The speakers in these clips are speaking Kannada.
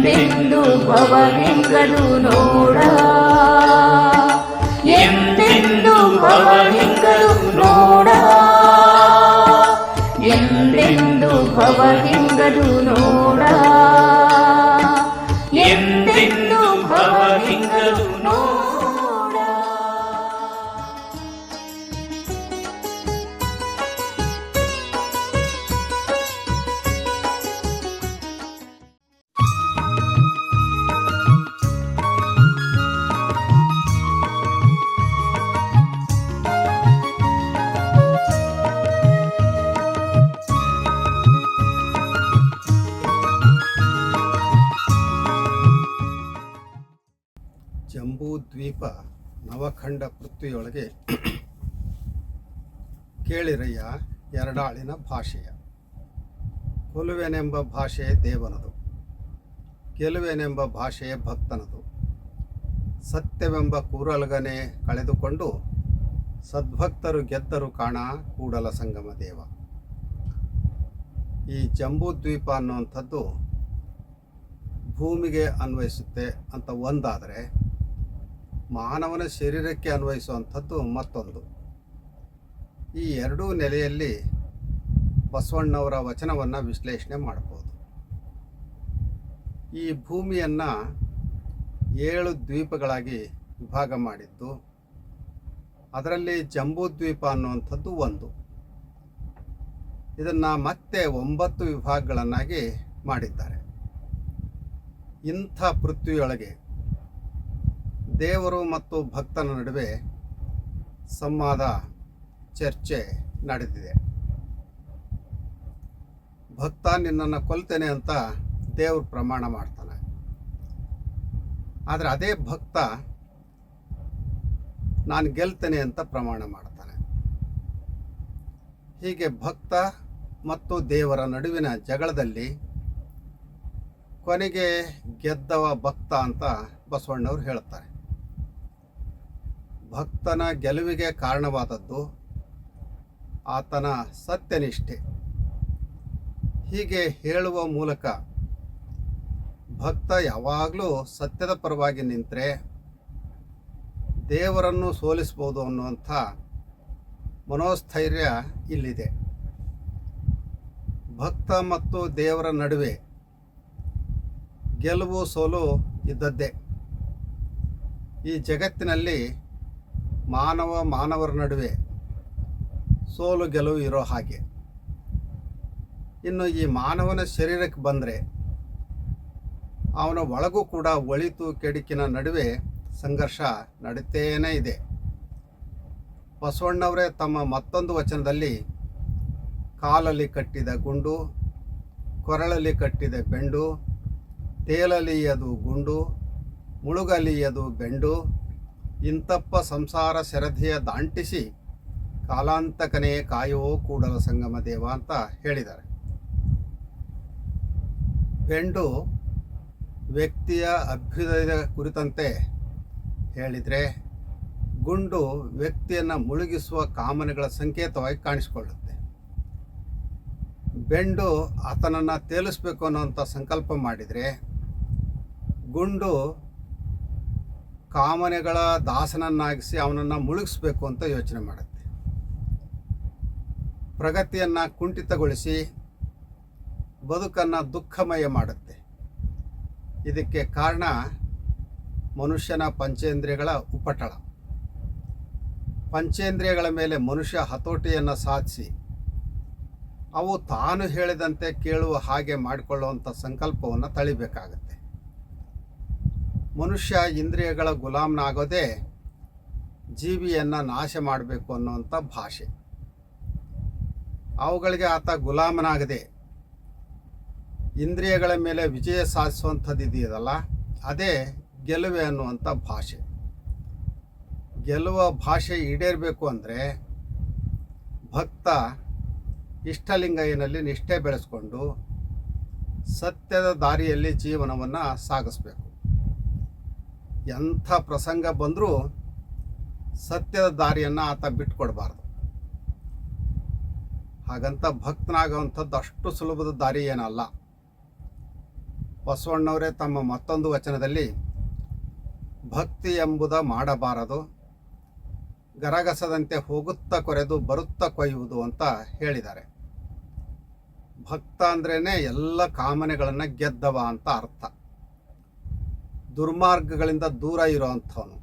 ನೋಡ ಎಂದೆಂದು ಭವಲಿಂಗಲು ನೋಡ ನವಖಂಡ ಪೃಥ್ವಿಯೊಳಗೆ ಕೇಳಿರಯ್ಯ ಎರಡಾಳಿನ ಭಾಷೆಯ. ಕೊಲುವೆನೆಂಬ ಭಾಷೆ ದೇವನದು. ಗೆಲುವೆನೆಂಬ ಭಾಷೆ ಭಕ್ತನದು. ಸತ್ಯವೆಂಬ ಕೂರಲ್ಗನೆ ಕಳೆದುಕೊಂಡು ಸದ್ಭಕ್ತರು ಗೆದ್ದರು ಕಾಣ ಕೂಡಲ ಸಂಗಮ ದೇವ. ಈ ಜಂಬೂದ್ವೀಪ ಅನ್ನುವಂಥದ್ದು ಭೂಮಿಗೆ ಅನ್ವಯಿಸುತ್ತೆ ಅಂತ ಒಂದಾದರೆ ಮಾನವನ ಶರೀರಕ್ಕೆ ಅನ್ವಯಿಸುವಂಥದ್ದು ಮತ್ತೊಂದು. ಈ ಎರಡೂ ನೆಲೆಯಲ್ಲಿ ಬಸವಣ್ಣವರ ವಚನವನ್ನು ವಿಶ್ಲೇಷಣೆ ಮಾಡ್ಬೋದು. ಈ ಭೂಮಿಯನ್ನು ಏಳು ದ್ವೀಪಗಳಾಗಿ ವಿಭಾಗ ಮಾಡಿದ್ದು, ಅದರಲ್ಲಿ ಜಂಬೂದ್ವೀಪ ಅನ್ನುವಂಥದ್ದು ಒಂದು. ಇದನ್ನು ಮತ್ತೆ ಒಂಬತ್ತು ವಿಭಾಗಗಳನ್ನಾಗಿ ಮಾಡಿದ್ದಾರೆ. ಇಂಥ ಪೃಥ್ವಿಯೊಳಗೆ ದೇವರು ಮತ್ತು ಭಕ್ತನ ನಡುವೆ ಸಂವಾದ, ಚರ್ಚೆ ನಡೆದಿದೆ. ಭಕ್ತ ನಿನ್ನನ್ನು ಕೊಲ್ತೇನೆ ಅಂತ ದೇವರು ಪ್ರಮಾಣ ಮಾಡ್ತಾನೆ. ಆದರೆ ಅದೇ ಭಕ್ತ ನಾನು ಗೆಲ್ತೇನೆ ಅಂತ ಪ್ರಮಾಣ ಮಾಡ್ತಾನೆ. ಹೀಗೆ ಭಕ್ತ ಮತ್ತು ದೇವರ ನಡುವಿನ ಜಗಳದಲ್ಲಿ ಕೊನೆಗೆ ಗೆದ್ದವ ಭಕ್ತ ಅಂತ ಬಸವಣ್ಣವ್ರು ಹೇಳ್ತಾರೆ. ಭಕ್ತನ ಗೆಲುವಿಗೆ ಕಾರಣವಾದದ್ದು ಆತನ ಸತ್ಯನಿಷ್ಠೆ. ಹೀಗೆ ಹೇಳುವ ಮೂಲಕ ಭಕ್ತ ಯಾವಾಗಲೂ ಸತ್ಯದ ಪರವಾಗಿ ನಿಂತರೆ ದೇವರನ್ನು ಸೋಲಿಸ್ಬೋದು ಅನ್ನುವಂಥ ಮನೋಸ್ಥೈರ್ಯ ಇಲ್ಲಿದೆ. ಭಕ್ತ ಮತ್ತು ದೇವರ ನಡುವೆ ಗೆಲುವು ಸೋಲು ಇದ್ದದ್ದೇ. ಈ ಜಗತ್ತಿನಲ್ಲಿ ಮಾನವ ಮಾನವರ ನಡುವೆ ಸೋಲು ಗೆಲುವು ಇರೋ ಹಾಗೆ. ಇನ್ನು ಈ ಮಾನವನ ಶರೀರಕ್ಕೆ ಬಂದರೆ ಅವನ ಒಳಗೂ ಕೂಡ ಒಳಿತು ಕೆಡುಕಿನ ನಡುವೆ ಸಂಘರ್ಷ ನಡೀತೇನೇ ಇದೆ. ಬಸವಣ್ಣವರೇ ತಮ್ಮ ಮತ್ತೊಂದು ವಚನದಲ್ಲಿ, ಕಾಲಲ್ಲಿ ಕಟ್ಟಿದ ಗುಂಡು, ಕೊರಳಲ್ಲಿ ಕಟ್ಟಿದ ಬೆಂಡು ತೇಲಲಿಯದು ಗುಂಡು ಮುಳುಗಲಿಯದು ಬೆಂಡು ಇಂತಪ್ಪ ಸಂಸಾರ ಸೆರಧಿಯ ದಾಂಟಿಸಿ ಕಾಲಾಂತಕನೇ ಕಾಯೋ ಕೂಡಲ ಸಂಗಮ ದೇವ ಅಂತ ಹೇಳಿದ್ದಾರೆ. ಬೆಂಡು ವ್ಯಕ್ತಿಯ ಅಭ್ಯುದಯದ ಕುರಿತಂತೆ ಹೇಳಿದರೆ ಗುಂಡು ವ್ಯಕ್ತಿಯನ್ನು ಮುಳುಗಿಸುವ ಕಾಮನೆಗಳ ಸಂಕೇತವಾಗಿ ಕಾಣಿಸಿಕೊಳ್ಳುತ್ತೆ. ಬೆಂಡು ಆತನನ್ನು ತೇಲಿಸ್ಬೇಕು ಅನ್ನೋಂಥ ಸಂಕಲ್ಪ ಮಾಡಿದರೆ ಗುಂಡು ಕಾಮನೆಗಳ ದಾಸನನ್ನಾಗಿಸಿ ಅವನನ್ನು ಮುಳುಗಿಸ್ಬೇಕು ಅಂತ ಯೋಚನೆ ಮಾಡುತ್ತೆ. ಪ್ರಗತಿಯನ್ನು ಕುಂಠಿತಗೊಳಿಸಿ ಬದುಕನ್ನು ದುಃಖಮಯ ಮಾಡುತ್ತೆ. ಇದಕ್ಕೆ ಕಾರಣ ಮನುಷ್ಯನ ಪಂಚೇಂದ್ರಿಯಗಳ ಉಪಟಳ. ಪಂಚೇಂದ್ರಿಯಗಳ ಮೇಲೆ ಮನುಷ್ಯ ಹತೋಟಿಯನ್ನು ಸಾಧಿಸಿ ಅವು ತಾನು ಹೇಳಿದಂತೆ ಕೇಳುವ ಹಾಗೆ ಮಾಡಿಕೊಳ್ಳುವಂಥ ಸಂಕಲ್ಪವನ್ನು ತಳಿಬೇಕಾಗತ್ತೆ. ಮನುಷ್ಯ ಇಂದ್ರಿಯಗಳ ಗುಲಾಮನಾಗೋದೇ ಜೀವಿಯನ್ನು ನಾಶ ಮಾಡಬೇಕು ಅನ್ನುವಂಥ ಭಾಷೆ. ಅವುಗಳಿಗೆ ಆತ ಗುಲಾಮನಾಗದೆ ಇಂದ್ರಿಯಗಳ ಮೇಲೆ ವಿಜಯ ಸಾಧಿಸುವಂಥದ್ದು ಇದೆಯಲ್ಲ ಅದೇ ಗೆಲುವೆ ಅನ್ನುವಂಥ ಭಾಷೆ. ಗೆಲ್ಲುವ ಭಾಷೆ ಈಡೇರಬೇಕು ಅಂದರೆ ಭಕ್ತ ಇಷ್ಟಲಿಂಗಯ್ಯನಲ್ಲಿ ನಿಷ್ಠೆ ಬೆಳೆಸ್ಕೊಂಡು ಸತ್ಯದ ದಾರಿಯಲ್ಲಿ ಜೀವನವನ್ನು ಸಾಗಿಸ್ಬೇಕು. ಎಂಥ ಪ್ರಸಂಗ ಬಂದರೂ ಸತ್ಯದ ದಾರಿಯನ್ನು ಆತ ಬಿಟ್ಕೊಡ್ಬಾರ್ದು. ಹಾಗಂತ ಭಕ್ತನಾಗುವಂಥದ್ದು ಅಷ್ಟು ಸುಲಭದ ದಾರಿ ಏನಲ್ಲ. ಬಸವಣ್ಣವರೇ ತಮ್ಮ ಮತ್ತೊಂದು ವಚನದಲ್ಲಿ, ಭಕ್ತಿ ಎಂಬುದ ಮಾಡಬಾರದು, ಗರಗಸದಂತೆ ಹೋಗುತ್ತಾ ಕೊರೆದು ಬರುತ್ತಾ ಕೊಯ್ಯುವುದು ಅಂತ ಹೇಳಿದ್ದಾರೆ. ಭಕ್ತ ಅಂದ್ರೇ ಎಲ್ಲ ಕಾಮನೆಗಳನ್ನು ಗೆದ್ದವ ಅಂತ ಅರ್ಥ. ದುರ್ಮಾರ್ಗಗಳಿಂದ ದೂರ ಇರೋವಂಥವನು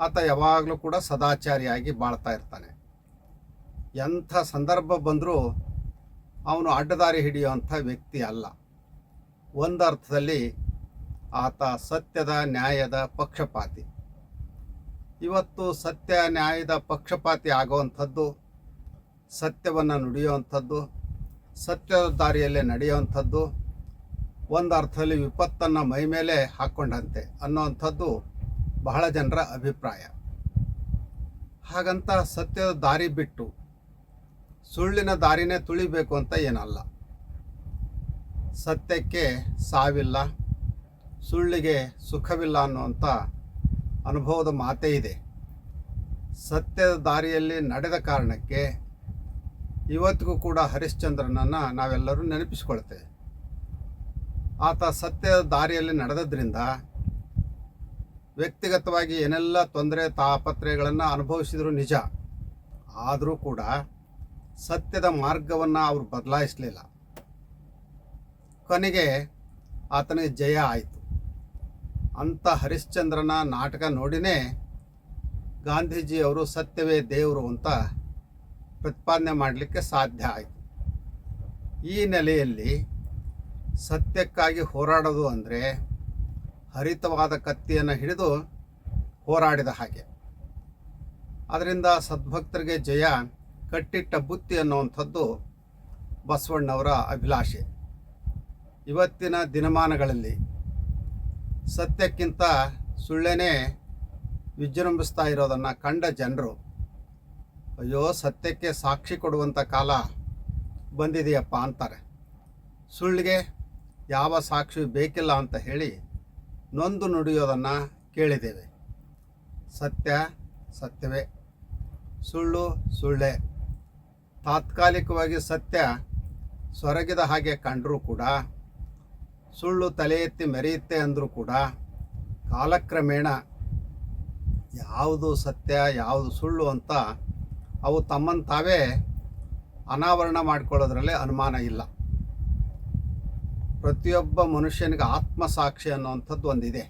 ಆತ ಯಾವಾಗಲೂ ಕೂಡ ಸದಾಚಾರಿಯಾಗಿ ಬಾಳ್ತಾ ಇರ್ತಾನೆ. ಎಂಥ ಸಂದರ್ಭ ಬಂದರೂ ಅವನು ಅಡ್ಡದಾರಿ ಹಿಡಿಯುವಂಥ ವ್ಯಕ್ತಿ ಅಲ್ಲ. ಒಂದು ಅರ್ಥದಲ್ಲಿ ಆತ ಸತ್ಯದ ನ್ಯಾಯದ ಪಕ್ಷಪಾತಿ. ಇವತ್ತು ಸತ್ಯ ನ್ಯಾಯದ ಪಕ್ಷಪಾತಿ ಆಗುವಂಥದ್ದು, ಸತ್ಯವನ್ನು ನುಡಿಯುವಂಥದ್ದು, ಸತ್ಯದ ದಾರಿಯಲ್ಲೇ ನಡೆಯುವಂಥದ್ದು ಒಂದು ಅರ್ಥದಲ್ಲಿ ವಿಪತ್ತನ್ನು ಮೈ ಮೇಲೆ ಹಾಕ್ಕೊಂಡಂತೆ ಅನ್ನೋವಂಥದ್ದು ಬಹಳ ಜನರ ಅಭಿಪ್ರಾಯ. ಹಾಗಂತ ಸತ್ಯದ ದಾರಿ ಬಿಟ್ಟು ಸುಳ್ಳಿನ ದಾರಿನೇ ತುಳಿಬೇಕು ಅಂತ ಏನಲ್ಲ. ಸತ್ಯಕ್ಕೆ ಸಾವಿಲ್ಲ, ಸುಳ್ಳಿಗೆ ಸುಖವಿಲ್ಲ ಅನ್ನುವಂಥ ಅನುಭವದ ಮಾತೇ ಇದೆ. ಸತ್ಯದ ದಾರಿಯಲ್ಲಿ ನಡೆದ ಕಾರಣಕ್ಕೆ ಇವತ್ತಿಗೂ ಕೂಡ ಹರಿಶ್ಚಂದ್ರನನ್ನು ನಾವೆಲ್ಲರೂ ನೆನಪಿಸ್ಕೊಳ್ತೇವೆ. ಆತ ಸತ್ಯದ ದಾರಿಯಲ್ಲಿ ನಡೆದದ್ರಿಂದ ವ್ಯಕ್ತಿಗತವಾಗಿ ಏನೆಲ್ಲ ತೊಂದರೆ, ತಾಪತ್ರಯಗಳನ್ನು ಅನುಭವಿಸಿದ್ರು ನಿಜ. ಆದರೂ ಕೂಡ ಸತ್ಯದ ಮಾರ್ಗವನ್ನು ಅವರು ಬದಲಾಯಿಸಲಿಲ್ಲ. ಕೊನೆಗೆ ಆತನಿಗೆ ಜಯ ಆಯಿತು. ಅಂಥ ಹರಿಶ್ಚಂದ್ರನ ನಾಟಕ ನೋಡಿನೇ ಗಾಂಧೀಜಿಯವರು ಸತ್ಯವೇ ದೇವರು ಅಂತ ಪ್ರತಿಪಾದನೆ ಮಾಡಲಿಕ್ಕೆ ಸಾಧ್ಯ ಆಯಿತು. ಈ ನೆಲೆಯಲ್ಲಿ ಸತ್ಯಕ್ಕಾಗಿ ಹೋರಾಡೋದು ಅಂದರೆ ಹರಿತವಾದ ಕತ್ತಿಯನ್ನು ಹಿಡಿದು ಹೋರಾಡಿದ ಹಾಗೆ. ಅದರಿಂದ ಸದ್ಭಕ್ತರಿಗೆ ಜಯ, ಕಟ್ಟಿಟ್ಟ ಬುತ್ತಿ ಅನ್ನುವಂಥದ್ದು ಬಸವಣ್ಣವರ ಅಭಿಲಾಷೆ. ಇವತ್ತಿನ ದಿನಮಾನಗಳಲ್ಲಿ ಸತ್ಯಕ್ಕಿಂತ ಸುಳ್ಳೇನೇ ವಿಜೃಂಭಿಸ್ತಾ ಇರೋದನ್ನು ಕಂಡ ಜನರು, ಅಯ್ಯೋ ಸತ್ಯಕ್ಕೆ ಸಾಕ್ಷಿ ಕೊಡುವಂಥ ಕಾಲ ಬಂದಿದೆಯಪ್ಪ ಅಂತಾರೆ. ಸುಳ್ಳಿಗೆ ಯಾವ ಸಾಕ್ಷಿ ಬೇಕಿಲ್ಲ ಅಂತ ಹೇಳಿ ನೊಂದು ನುಡಿಯೋದನ್ನು ಕೇಳಿದ್ದೇವೆ. ಸತ್ಯ ಸತ್ಯವೇ, ಸುಳ್ಳು ಸುಳ್ಳೆ. ತಾತ್ಕಾಲಿಕವಾಗಿ ಸತ್ಯ ಸೊರಗಿದ ಹಾಗೆ ಕಂಡರೂ ಕೂಡ, ಸುಳ್ಳು ತಲೆ ಎತ್ತಿ ಮೆರೆಯುತ್ತೆ ಅಂದರೂ ಕೂಡ ಕಾಲಕ್ರಮೇಣ ಯಾವುದು ಸತ್ಯ, ಯಾವುದು ಸುಳ್ಳು ಅಂತ ಅವು ತಮ್ಮನ್ನು ತಾವೇ ಅನಾವರಣ ಮಾಡಿಕೊಳ್ಳೋದ್ರಲ್ಲಿ ಅನುಮಾನ ಇಲ್ಲ. ಪ್ರತಿಯೊಬ್ಬ ಮನುಷ್ಯನಿಗೆ ಆತ್ಮಸಾಕ್ಷಿ ಅನ್ನುವಂಥದ್ದು ಒಂದಿದೆ.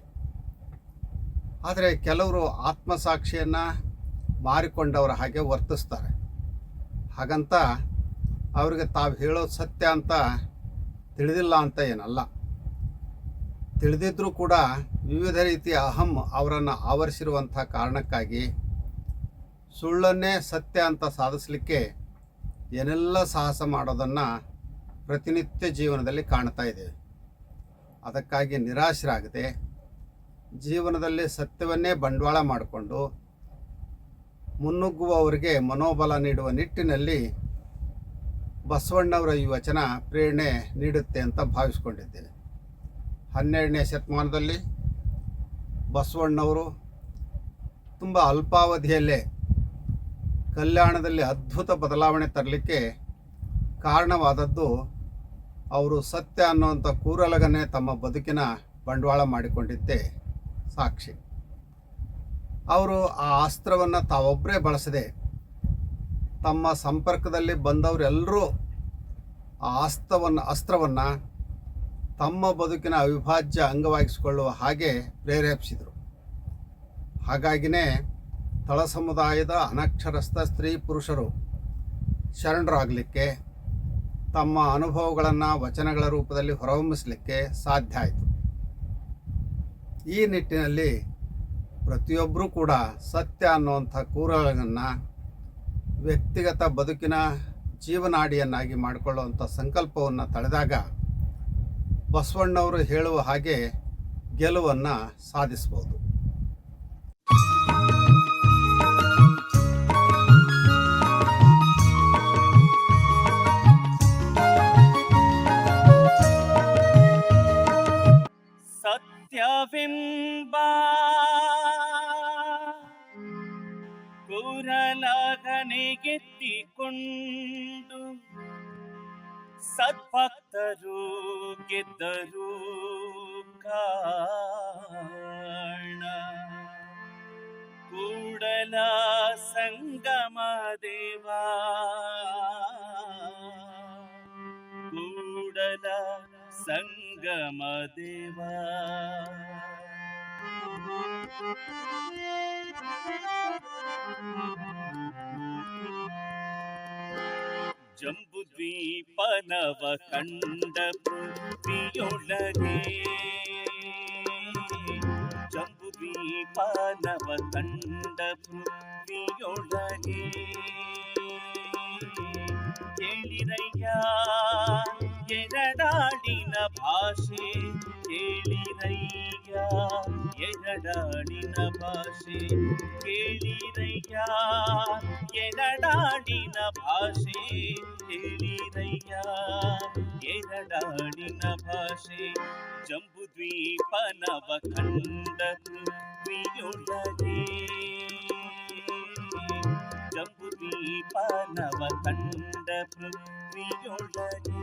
ಆದರೆ ಕೆಲವರು ಆತ್ಮಸಾಕ್ಷಿಯನ್ನು ಮಾರಿಕೊಂಡವರ ಹಾಗೆ ವರ್ತಿಸ್ತಾರೆ. ಹಾಗಂತ ಅವರಿಗೆ ತಾವು ಹೇಳೋದು ಸತ್ಯ ಅಂತ ತಿಳಿದಿಲ್ಲ ಅಂತ ಏನಲ್ಲ. ತಿಳಿದಿದ್ದರೂ ಕೂಡ ವಿವಿಧ ರೀತಿಯ ಅಹಂ ಅವರನ್ನು ಆವರಿಸಿರುವಂಥ ಕಾರಣಕ್ಕಾಗಿ ಸುಳ್ಳನ್ನೇ ಸತ್ಯ ಅಂತ ಸಾಧಿಸಲಿಕ್ಕೆ ಏನೆಲ್ಲ ಸಾಹಸ ಮಾಡೋದನ್ನು ಪ್ರತಿನಿತ್ಯ ಜೀವನದಲ್ಲಿ ಕಾಣ್ತಾ ಇದ್ದೇವೆ. ಅದಕ್ಕಾಗಿ ನಿರಾಶರಾಗದೆ ಜೀವನದಲ್ಲಿ ಸತ್ಯವನ್ನೇ ಬಂಡವಾಳ ಮಾಡಿಕೊಂಡು ಮುನ್ನುಗ್ಗುವವರಿಗೆ ಮನೋಬಲ ನೀಡುವ ನಿಟ್ಟಿನಲ್ಲಿ ಬಸವಣ್ಣವರ ಈ ವಚನ ಪ್ರೇರಣೆ ನೀಡುತ್ತೆ ಅಂತ ಭಾವಿಸ್ಕೊಂಡಿದ್ದೇನೆ ಹನ್ನೆರಡನೇ ಶತಮಾನದಲ್ಲಿ ಬಸವಣ್ಣವರು ತುಂಬ ಅಲ್ಪಾವಧಿಯಲ್ಲೇ ಕಲ್ಯಾಣದಲ್ಲಿ ಅದ್ಭುತ ಬದಲಾವಣೆ ತರಲಿಕ್ಕೆ ಕಾರಣವಾದದ್ದು ಅವರು ಸತ್ಯ ಅನ್ನುವಂಥ ಕೂರಲಗನೆ ತಮ್ಮ ಬದುಕಿನ ಬಂಡವಾಳ ಮಾಡಿಕೊಂಡಿದ್ದೇ ಸಾಕ್ಷಿ. ಅವರು ಆ ಅಸ್ತ್ರವನ್ನು ತಾವೊಬ್ಬರೇ ಬಳಸದೆ ತಮ್ಮ ಸಂಪರ್ಕದಲ್ಲಿ ಬಂದವರೆಲ್ಲರೂ ಆ ಅಸ್ತ್ರವನ್ನು ಅಸ್ತ್ರವನ್ನು ತಮ್ಮ ಬದುಕಿನ ಅವಿಭಾಜ್ಯ ಅಂಗವಾಗಿಸಿಕೊಳ್ಳುವ ಹಾಗೆ ಪ್ರೇರೇಪಿಸಿದರು. ಹಾಗಾಗಿನೇ ತಳ ಸಮುದಾಯದ ಅನಕ್ಷರಸ್ಥ ಸ್ತ್ರೀ ಪುರುಷರು ಶರಣರಾಗಲಿಕ್ಕೆ ತಮ್ಮ ಅನುಭವಗಳನ್ನು ವಚನಗಳ ರೂಪದಲ್ಲಿ ಹೊರಹೊಮ್ಮಿಸಲಿಕ್ಕೆ ಸಾಧ್ಯ ಆಯಿತು. ಈ ನಿಟ್ಟಿನಲ್ಲಿ ಪ್ರತಿಯೊಬ್ಬರೂ ಕೂಡ ಸತ್ಯ ಅನ್ನುವಂಥ ಕೂರಲನ್ನು ವ್ಯಕ್ತಿಗತ ಬದುಕಿನ ಜೀವನಾಡಿಯನ್ನಾಗಿ ಮಾಡಿಕೊಳ್ಳುವಂಥ ಸಂಕಲ್ಪವನ್ನು ತಳೆದಾಗ ಬಸವಣ್ಣವರು ಹೇಳುವ ಹಾಗೆ ಗೆಲುವನ್ನು ಸಾಧಿಸ್ಬೋದು. ಸತ್ಯವೆಂಬ ಕುರಲಗನೆಗೆತ್ತಿಕೊಂಡು ಸದ್ಭಕ್ತರು ಗೆದ್ದರು ಕಾಣ ಕೂಡಲ ಸಂಗಮ ದೇವಾ. ಕೂಡಲ ಸಂಗಮ ದೇವಾ. ಜಂಬು ದ್ವೀಪನವ ಕಂಡ ಪೃಥ್ವಿಯೊಳಗೆ ಜಂಬು ದ್ವೀಪನವ ಕಂಡ ಪೃಥ್ವಿಯೊಳಗೆ ಕೇಳಿರಯ್ಯ ಎರಡಾಡಿನ ಭಾಷೆ ಕೇಳಿರಯ್ಯ ಎರಡಾಡಿನ ಭಾಷೆ ಕೇಳಿರಯ್ಯ ಎರಡಾಡಿನ ಭಾಷೆ ಕೇಳಿರಯ್ಯ ಎರಡಾಡಿನ ಭಾಷೆ ಜಂಬು ದ್ವೀಪನವ ಕಂಡ ಪೃಥ್ವಿಯೊಳಗೆ ಜಂಬು ದ್ವೀಪನವ ಕಂಡ ಪೃಥ್ವಿಯೊಳಗೆ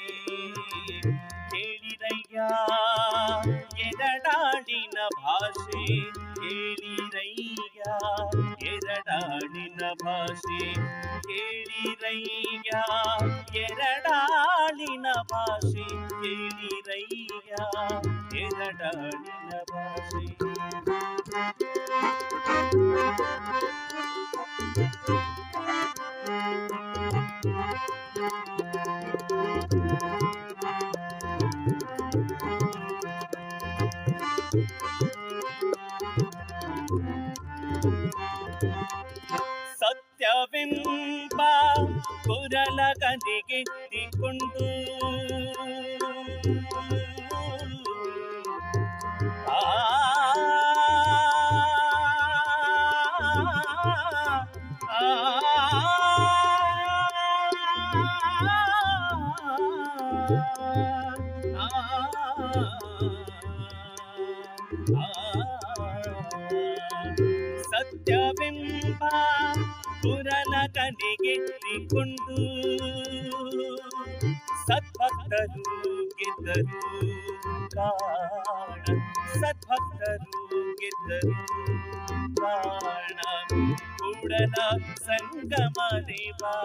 ಕೇಳಿರಯ್ಯ ಎರಡಾಡಿನ ಭಾಷೆ ಕೇಳಿರಯ್ಯ ಎರಡಾಡಿನ ಭಾಷೆ ಕೇಳಿರಯ್ಯ ಎರಡಾಳಿನ ಭಾಷೆ ಕೇಳಿರಯ್ಯ ಎರಡಾಳಿನ ಭಾಷೆ. ಸತ್ಯವೆಂಬ ಪುರನ ಕನಿಗೆ ಕೊಂಡು ಗೆದ್ದರು ಕಾಣ ಸದ್ಭಕ್ತರು ಗೆದ್ದರು ಕಾಣ ಕೂಡಲ ಸಂಗಮ ದೇವಾ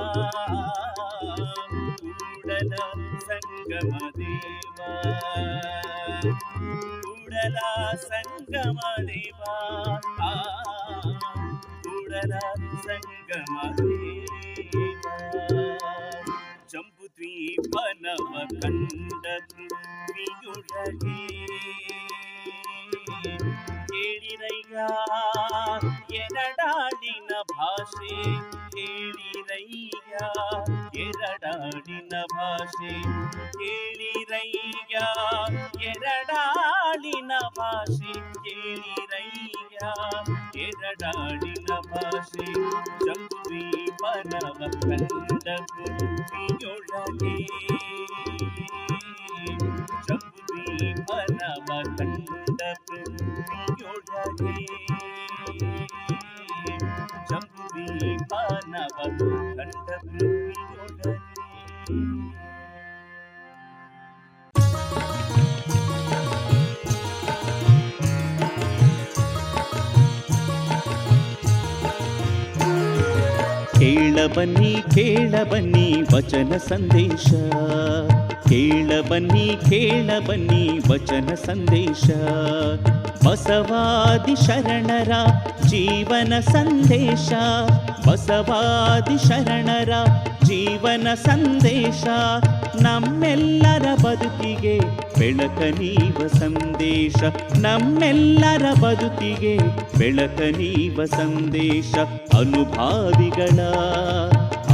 ಕೂಡಲ ಸಂಗಮ ದೇವಾ ಕೇಳಿರಯ್ಯ ಎರಡಾಡಿನ ಭಾಷೆ ಕೇಳಿರಯ್ಯ ಎರಡಾಡಿನ ಭಾಷೆ ಕೇಳಿರಯ್ಯ ಎರಡಾಡಿನ ಭಾಷೆ ಕೇಳಿರಯ್ಯ ಎರಡಾಡಿನ ಭಾಷೆ ಜಂಬುದ್ವೀಪನವ ಕಂಡ ಪೃಥ್ವಿಯೊಳಗೆ ಜಂಬುದ್ವೀಪನವ ಕಂಡ ಪೃಥ್ವಿಯೊಳಗೆ ಜಂಬುದ್ವೀಪನವ ಕಂಡ ಪೃಥ್ವಿಯೊಳಗೆ ಕೇಳ ಬನ್ನಿ ಕೇಳ ಬನ್ನಿ ವಚನ ಸಂದೇಶ ಕೇಳ ಬನ್ನಿ ಕೇಳ ಬನ್ನಿ ವಚನ ಸಂದೇಶ. ಬಸವಾದಿ ಶರಣರ ಜೀವನ ಸಂದೇಶ. ಬಸವಾದಿ ಶರಣರ ಜೀವನ ಸಂದೇಶ. ನಮ್ಮೆಲ್ಲರ ಬದುಕಿಗೆ ಬೆಳಕ ನೀವ ಸಂದೇಶ. ನಮ್ಮೆಲ್ಲರ ಬದುಕಿಗೆ ಬೆಳಕ ನೀವ ಸಂದೇಶ. ಅನುಭಾವಿಗಳ